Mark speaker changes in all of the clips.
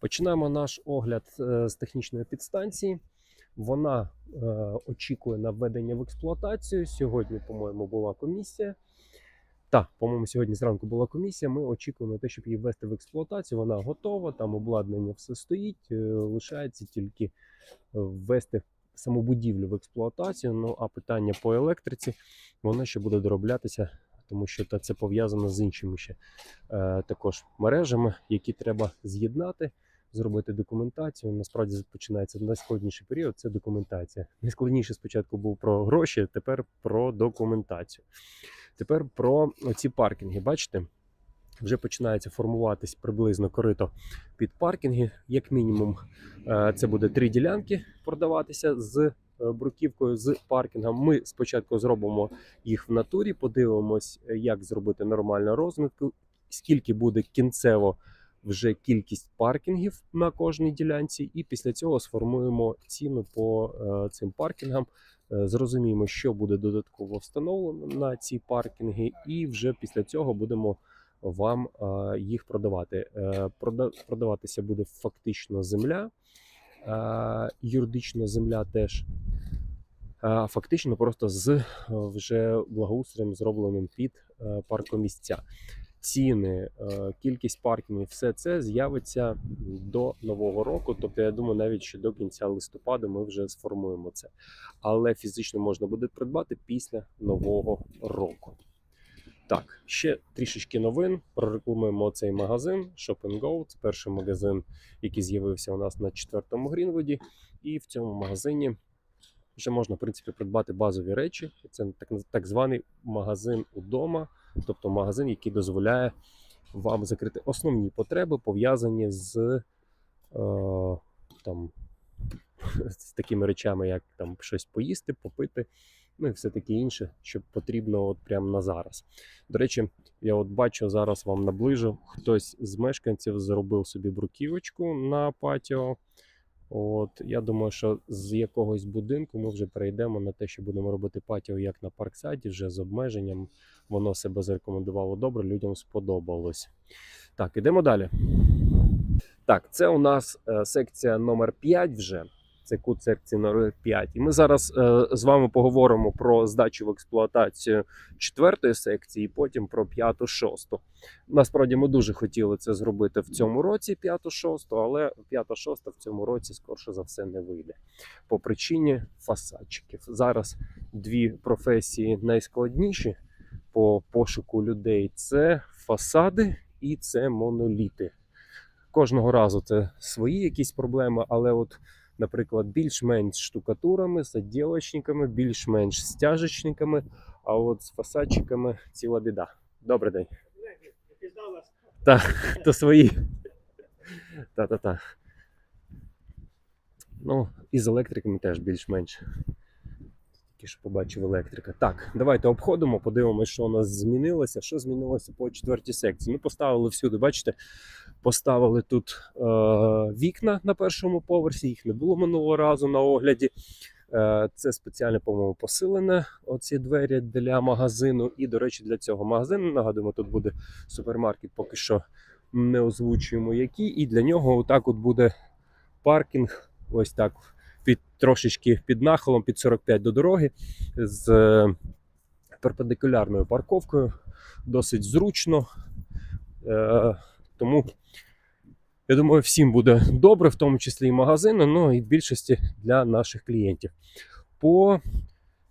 Speaker 1: Починаємо наш огляд е, з технічної підстанції. Вона е, очікує на введення в експлуатацію. Сьогодні, по-моєму, була комісія. Так, по-моєму, сьогодні зранку була комісія. Ми очікуємо на те, щоб її ввести в експлуатацію. Вона готова, там обладнання все стоїть. е, Лишається тільки е, ввести саму будівлю в експлуатацію. Ну а питання по електриці воно ще буде дороблятися, тому що це пов'язано з іншими ще е, також мережами, які треба з'єднати, зробити документацію. Насправді починається найскладніший період це документація. Найскладніше спочатку був про гроші, тепер про документацію. Тепер про ці паркінги. Бачите? Вже починається формуватись приблизно корито під паркінги. Як мінімум, е, це буде три ділянки продаватися з е, бруківкою з паркінгом. Ми спочатку зробимо їх в натурі, подивимось, е, як зробити нормальну розмітку, скільки буде кінцево вже кількість паркінгів на кожній ділянці, і після цього сформуємо ціну по е, цим паркінгам. Е, Зрозуміємо, що буде додатково встановлено на ці паркінги, і вже після цього будемо вам е, їх продавати. Прода- Продаватися буде фактично земля, юридично земля теж. Фактично просто з вже благоустроєм зробленим під паркомісця. Ціни, е, кількість паркінгів, все це з'явиться до нового року. Тобто, я думаю, навіть що до кінця листопада ми вже сформуємо це. Але фізично можна буде придбати після нового року. Так, ще трішечки новин. Прорекламуємо цей магазин Shop and Go. Це перший магазин, який з'явився у нас на четвертому Грінвуді. І в цьому магазині вже можна, в принципі, придбати базові речі. Це так, так званий магазин удома, тобто магазин, який дозволяє вам закрити основні потреби, пов'язані з, е, там, з такими речами, як там щось поїсти, попити, ну і все таке інше, що потрібно от прямо на зараз. До речі, я от бачу зараз вам наближу, хтось з мешканців зробив собі бруківочку на патіо. От я думаю, що з якогось будинку ми вже перейдемо на те, що будемо робити патіо як на парксайді, вже з обмеженням. Воно себе зарекомендувало добре, людям сподобалось. Так, ідемо далі. Так, це у нас е, секція номер 5 вже. Це кут секції номер 5. І ми зараз е, з вами поговоримо про здачу в експлуатацію четвертої секції, потім про п'яту, шосту. Насправді ми дуже хотіли це зробити в цьому році, п'яту, шосту, але п'ята, шоста в цьому році скорше за все не вийде. По причині фасадчиків. Зараз дві професії найскладніші по пошуку людей: це фасади і це моноліти. Кожного разу це свої якісь проблеми, але от. Наприклад, більш-менш штукатурами, з відділочниками, більш-менш стяжечниками, а от з фасадчиками ціла біда. Добрий день. Так, то свої. Та-та-та. Ну, і з електриками теж більш-менш. Тільки що побачив електрика. Так, давайте обходимо, подивимося, що у нас змінилося. Що змінилося по четвертій секції. Ми поставили всюди, бачите, поставили тут е, вікна на першому поверсі, їх не було минулого разу на огляді. Е, це спеціально, по-моєму, посилене оці двері для магазину. І, до речі, для цього магазину нагадуємо, тут буде супермаркет, поки що не озвучуємо який. І для нього отак от буде паркінг, ось так, трошечки під нахилом, під 45 до дороги, з е, перпендикулярною парковкою. Досить зручно. Е, тому я думаю, всім буде добре, в тому числі і магазину, ну і в більшості для наших клієнтів. По...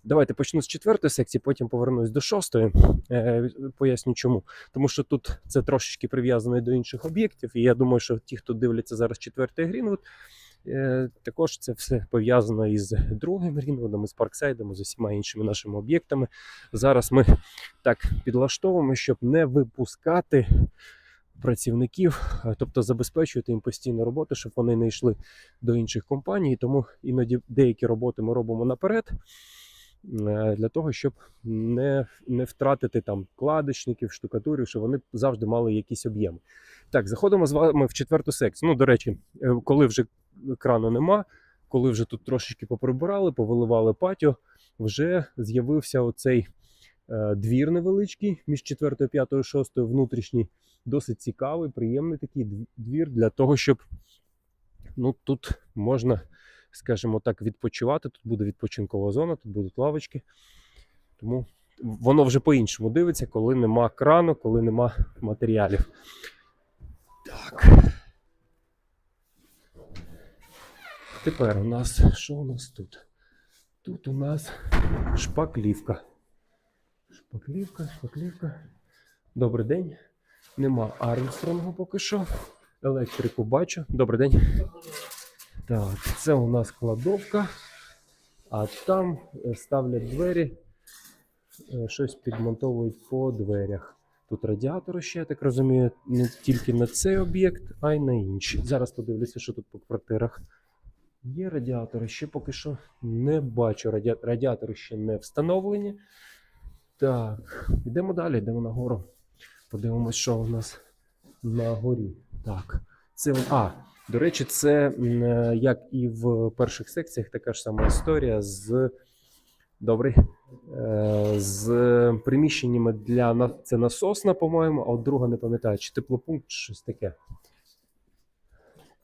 Speaker 1: Давайте почну з четвертої секції, потім повернусь до шостої. Е, поясню чому. Тому що тут це трошечки прив'язано до інших об'єктів, і я думаю, що ті, хто дивляться зараз четвертий Грінвуд, також це все пов'язано із другим Грінвудом, із Парксайдом, з усіма іншими нашими об'єктами. Зараз ми так підлаштовуємо, щоб не випускати працівників, е, тобто забезпечувати їм постійну роботу, щоб вони не йшли до інших компаній. Тому іноді деякі роботи ми робимо наперед. е, Для того, щоб не, не втратити там кладочників, штукатурів, щоб вони завжди мали якісь об'єми. Так, заходимо з вами в четверту секцію. Ну, до речі, е, коли вже крану нема, коли вже тут трошечки поприбирали, повиливали патіо, вже з'явився оцей е, двір невеличкий між четвертою, п'ятою, шостою, внутрішній, досить цікавий, приємний такий двір для того, щоб ну тут можна, скажімо так, відпочивати. Тут буде відпочинкова зона, тут будуть лавочки. Тому воно вже по-іншому дивиться, коли нема крану, коли нема матеріалів. Так. Тепер у нас що у нас тут? Тут у нас шпаклівка. Шпаклівка, шпаклівка. Добрий день. Нема Армстронгу поки що. Електрику бачу. Добрий день. Так, це у нас кладовка. А там е, ставлять двері, е, щось підмонтовують по дверях. Тут радіатори ще, я так розумію, не тільки на цей об'єкт, а й на інші. Зараз подивлюся, що тут по квартирах. Є радіатори, ще поки що не бачу. Раді- Радіатори ще не встановлені. Так, йдемо далі, йдемо нагору. Подивимось, що у нас на горі. Так, це а, до речі, це як і в перших секціях, така ж сама історія з добрий. е, З приміщеннями для це насосна, по-моєму, а от друга не пам'ятаю, чи теплопункт, чи щось таке.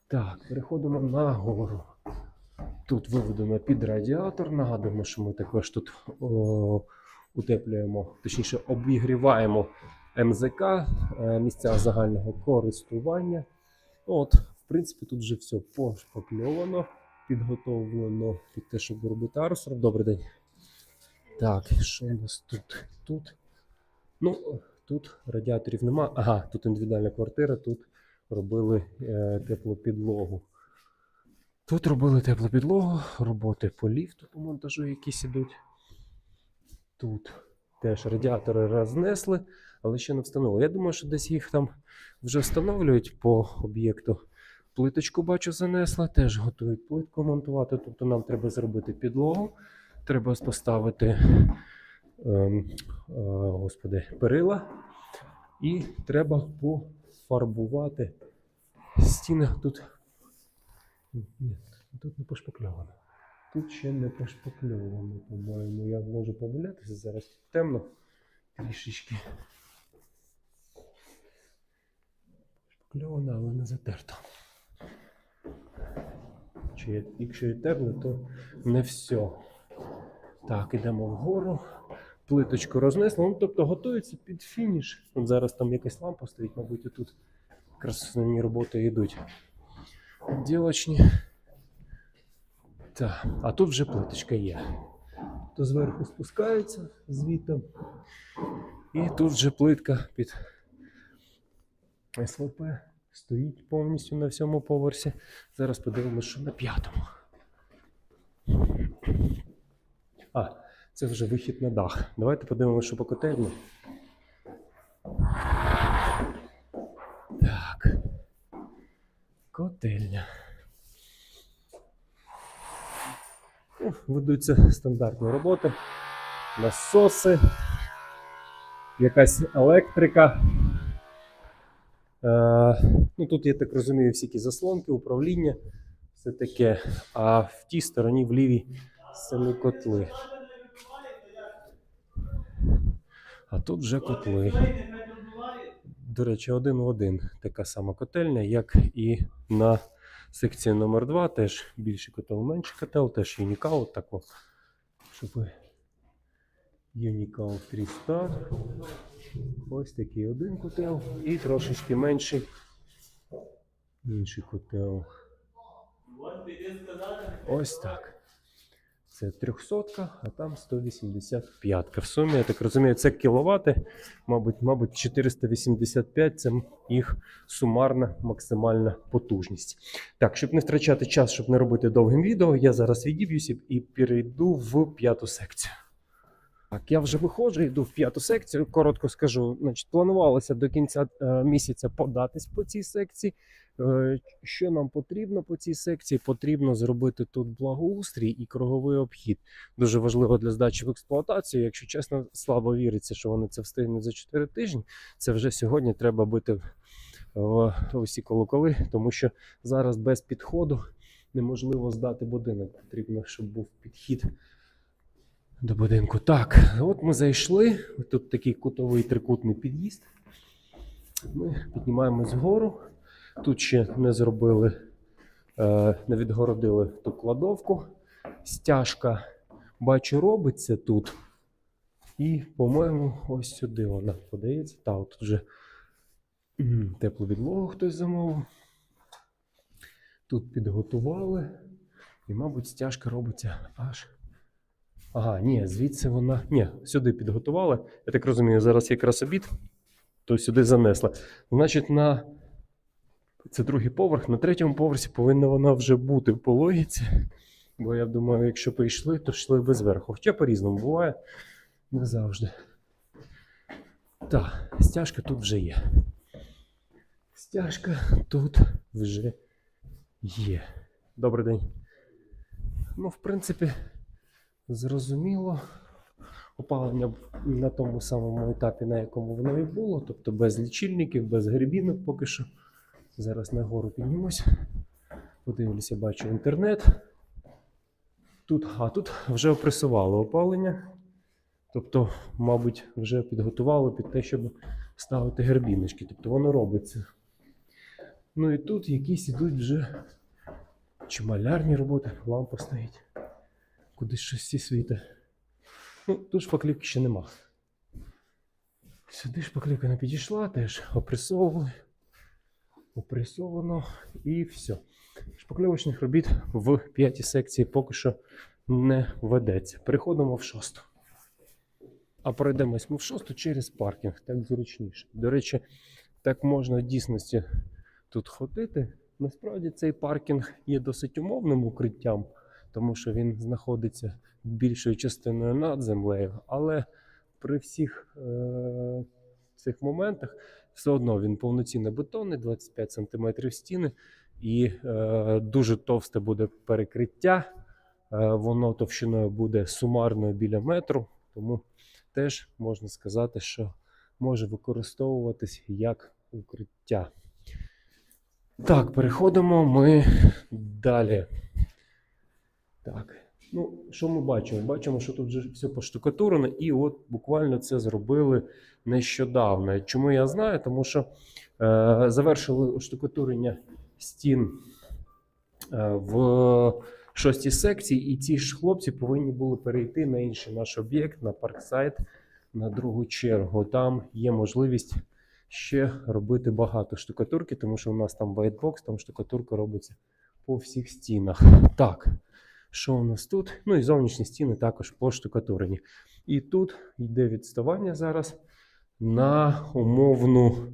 Speaker 1: Так, переходимо на гору. Тут виведено під радіатор. Нагадуємо, що ми також тут о, утеплюємо, точніше, обігріваємо МЗК, е, місця загального користування. От, в принципі, тут вже все пошпакльовано, підготовлено під те, щоб робити арсор. Добрий день. Так, що у нас тут? Тут. Ну, тут радіаторів нема. Ага, тут індивідуальна квартира, тут робили е, теплу підлогу. Тут робили теплу підлогу, роботи по ліфту по монтажу якісь ідуть. Тут теж радіатори рознесли, але ще не встановили. Я думаю, що десь їх там вже встановлюють по об'єкту. Плиточку бачу, занесли, теж готують плитку монтувати. Тобто нам треба зробити підлогу, треба поставити ем, е, господи, перила, і треба пофарбувати стіни тут. Ні, тут не пошпакльовано. Тут ще не пошпакльовано, по-моєму. Я можу помилятися зараз темно трішечки. Шпакльовано, але не. Чи є- якщо і терли, то не все. Так, ідемо вгору. Плиточку рознесли. Ну, тобто готується під фініш. От зараз там якась лампа стоїть, мабуть, і тут якраз роботи йдуть. Ділочні. Так, а тут вже плиточка є. То зверху спускається звідти. І тут вже плитка під СВП стоїть повністю на всьому поверсі. Зараз подивимося, що на п'ятому. А, це вже вихід на дах. Давайте подивимося, що по котельні. Так. Котельня. Ну, Ведуться стандартні роботи, насоси, якась електрика. Е, ну, тут, я так розумію, всякі заслонки, управління, все таке. А в тій стороні, в лівій, самі котли. А тут вже котли. До речі, один в один така сама котельня, як і на секції номер 2 теж більший котел, менший котел, теж Unicao, так о, щоб ви- Unicao 3 Star. Ось такий один котел і трошечки менший інший котел. Ось так. Це 300, а там 185. В сумі, я так розумію, це кіловати. Мабуть, мабуть, 485 це їх сумарна максимальна потужність. Так, щоб не втрачати час, щоб не робити довгим відео, я зараз відіб'юся і перейду в п'яту секцію. Так, я вже виходжу, йду в п'яту секцію. Коротко скажу, значить, планувалося до кінця е, місяця податись по цій секції. Е, що нам потрібно по цій секції? Потрібно зробити тут благоустрій і круговий обхід. Дуже важливо для здачі в експлуатацію. Якщо чесно, слабо віриться, що вони це встигнуть за 4 тижні. Це вже сьогодні треба бити в усі колоколи, тому що зараз без підходу неможливо здати будинок. Потрібно, щоб був підхід до будинку. Так, от ми зайшли. Тут такий кутовий трикутний під'їзд. Ми піднімаємось вгору. Тут ще не зробили е, не відгородили ту кладовку. Стяжка, бачу, робиться тут. І, по-моєму, ось сюди вона подається. Та, от вже теплу підлогу хтось замовив. Тут підготували. І, мабуть, стяжка робиться аж. Ага, ні, звідси вона. Ні, сюди підготували. Я так розумію, зараз якраз обід, то сюди занесла. Значить, на це другий поверх. На третьому поверсі повинна вона вже бути по логіці. Бо я думаю, якщо прийшли, то йшли би зверху. Хоча по-різному буває. Не завжди. Так, стяжка тут вже є. Стяжка тут вже є. Добрий день. Ну, в принципі, зрозуміло. Опалення на тому самому етапі, на якому воно і було, тобто без лічильників, без грибінок поки що. Зараз нагору піднімусь. Подивлюся, бачу інтернет. Тут, а тут вже опресували опалення. Тобто, мабуть, вже підготували під те, щоб ставити гербіночки. Тобто воно робиться. Ну і тут якісь ідуть вже чи малярні роботи, лампа стоїть. Кудись всі світе. Ну, тут шпаклівки ще нема. Сюди шпаклівка не підійшла, теж опресовували. Опресовано і все. Шпакльовочних робіт в п'ятій секції поки що не ведеться. Переходимо в шосту. А пройдемось ми в шосту через паркінг, так зручніше. До речі, так можна в дійсності тут ходити. Насправді цей паркінг є досить умовним укриттям, тому що він знаходиться більшою частиною над землею, але при всіх е- цих моментах все одно він повноцінно бетонний, 25 см стіни, і е- дуже товсте буде перекриття. Е- воно товщиною буде сумарною біля метру, тому теж можна сказати, що може використовуватись як укриття. Так, переходимо ми далі. Так. Ну, що ми бачимо? Бачимо, що тут вже все поштукатурено, і от буквально це зробили нещодавно. Чому я знаю? Тому що е, завершили штукатурення стін е, в шостій секції, і ці ж хлопці повинні були перейти на інший наш об'єкт, на парксайт, на другу чергу. Там є можливість ще робити багато штукатурки, тому що у нас там вайтбокс, там штукатурка робиться по всіх стінах. Так, що у нас тут? Ну і зовнішні стіни також поштукатурені. І тут йде відставання зараз на умовну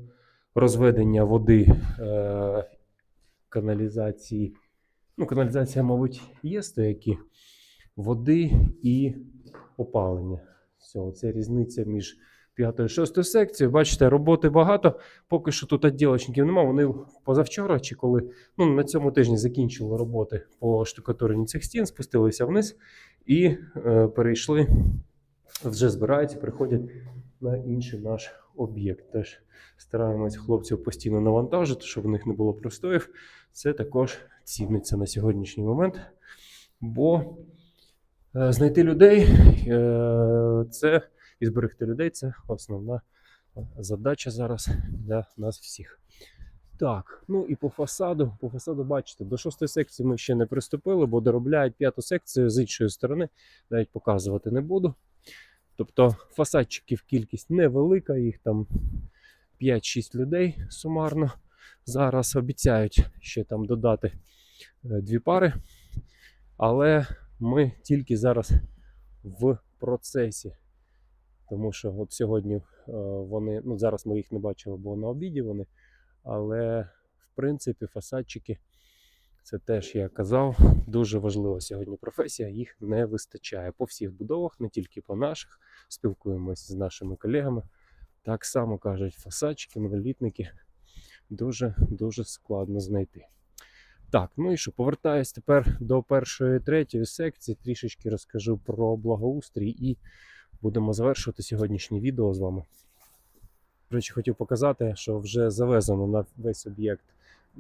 Speaker 1: розведення води е, каналізації. Ну, каналізація, мабуть, є стоякі води і опалення. Все, це різниця між п'ятою і шостою секцією. Бачите, роботи багато. Поки що тут відділочників немає. Вони позавчора чи коли ну, на цьому тижні закінчили роботи по штукатуренні цих стін, спустилися вниз і е, перейшли, вже збираються, приходять на інший наш об'єкт. Теж стараємось хлопців постійно навантажити, щоб в них не було простоїв. Це також ціниться на сьогоднішній момент. Бо е, знайти людей е, це і зберегти людей це основна задача зараз для нас всіх. Так, ну і по фасаду. По фасаду, бачите, до шостої секції ми ще не приступили, бо доробляють п'яту секцію з іншої сторони, навіть показувати не буду. Тобто фасадчиків кількість невелика, їх там 5-6 людей сумарно. Зараз обіцяють ще там додати е, дві пари. Але ми тільки зараз в процесі. Тому що от сьогодні е, вони, ну зараз ми їх не бачили, бо на обіді вони. Але в принципі фасадчики це теж я казав, дуже важлива сьогодні професія, їх не вистачає по всіх будовах, не тільки по наших. Спілкуємося з нашими колегами. Так само кажуть, фасадчики, монолітники дуже дуже складно знайти. Так, ну і що, повертаюсь тепер до першої третьої секції, трішечки розкажу про благоустрій і будемо завершувати сьогоднішнє відео з вами. До речі, хотів показати, що вже завезено на весь об'єкт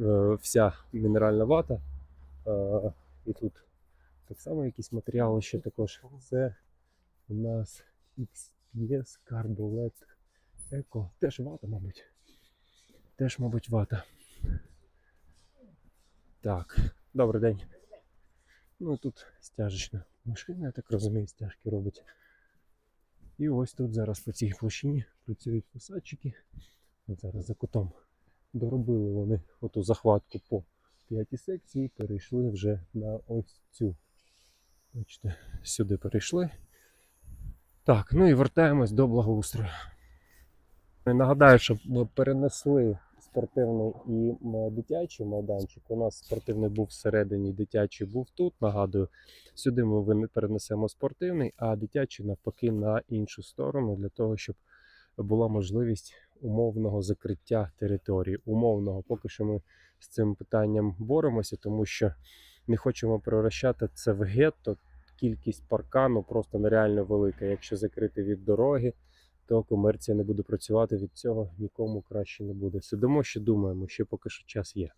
Speaker 1: е, вся мінеральна вата. Е, і тут так само якісь матеріали ще також. Це у нас XPS Carbolet Eco. Теж вата, мабуть. Теж, мабуть, вата. Так, Добрий день. Ну тут стяжечна машина, я так розумію, стяжки робить. І ось тут зараз по цій площині працюють фасадчики. От зараз за кутом доробили вони оту захватку по п'ятій секції, перейшли вже на ось цю. Бачите, сюди перейшли. Так, ну і вертаємось до благоустрою. Нагадаю, що перенесли спортивний і дитячий майданчик. У нас спортивний був всередині, дитячий був тут. Нагадую, сюди ми перенесемо спортивний, а дитячий навпаки на іншу сторону для того, щоб була можливість умовного закриття території. Умовного, поки що ми з цим питанням боремося, тому що не хочемо превращати це в гетто. Кількість паркану просто нереально велика. Якщо закрити від дороги, то комерція не буде працювати від цього, нікому краще не буде. Сидимо, ще думаємо, ще поки що час є.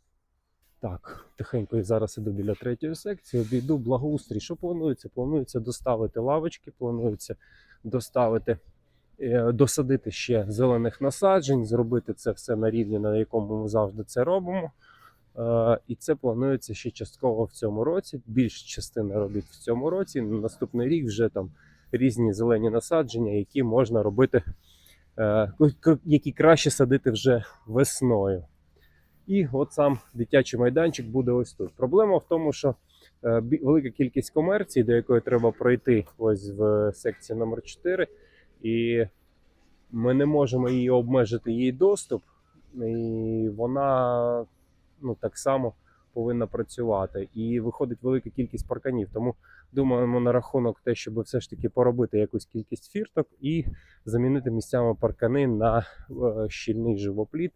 Speaker 1: Так, тихенько я зараз іду біля третьої секції, обійду благоустрій. Що планується? Планується доставити лавочки, планується доставити, е, досадити ще зелених насаджень, зробити це все на рівні, на якому ми завжди це робимо. Е, І це планується ще частково в цьому році. Більш частина робіт в цьому році. На наступний рік вже там різні зелені насадження, які можна робити, е, які краще садити вже весною. І от сам дитячий майданчик буде ось тут. Проблема в тому, що е, велика кількість комерції, до якої треба пройти ось в секції номер 4 і ми не можемо її обмежити її доступ, і вона ну, так само повинна працювати. І виходить велика кількість парканів. Тому думаємо на рахунок те, щоб все ж таки поробити якусь кількість фірток і замінити місцями паркани на е, щільний живопліт,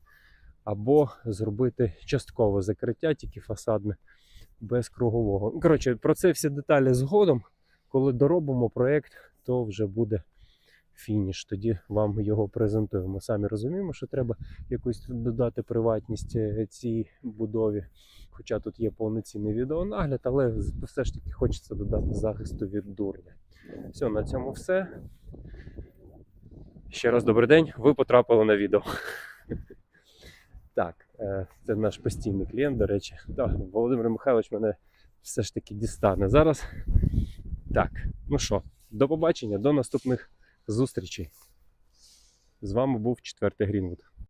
Speaker 1: або зробити часткове закриття, тільки фасадне, без кругового. Ну, Коротше, про це всі деталі згодом. Коли доробимо проєкт, то вже буде фініш. Тоді вам його презентуємо. Самі розуміємо, що треба якусь додати приватність е, цій будові. Хоча тут є повноцінний відеонагляд, але все ж таки хочеться додати захисту від дурня. Все, на цьому все. Ще раз добрий день. Ви потрапили на відео. Так, е, це наш постійний клієнт, до речі. Так, Володимир Михайлович мене все ж таки дістане зараз. Так, ну що, до побачення, до наступних зустрічей. З вами був четвертий Грінвуд.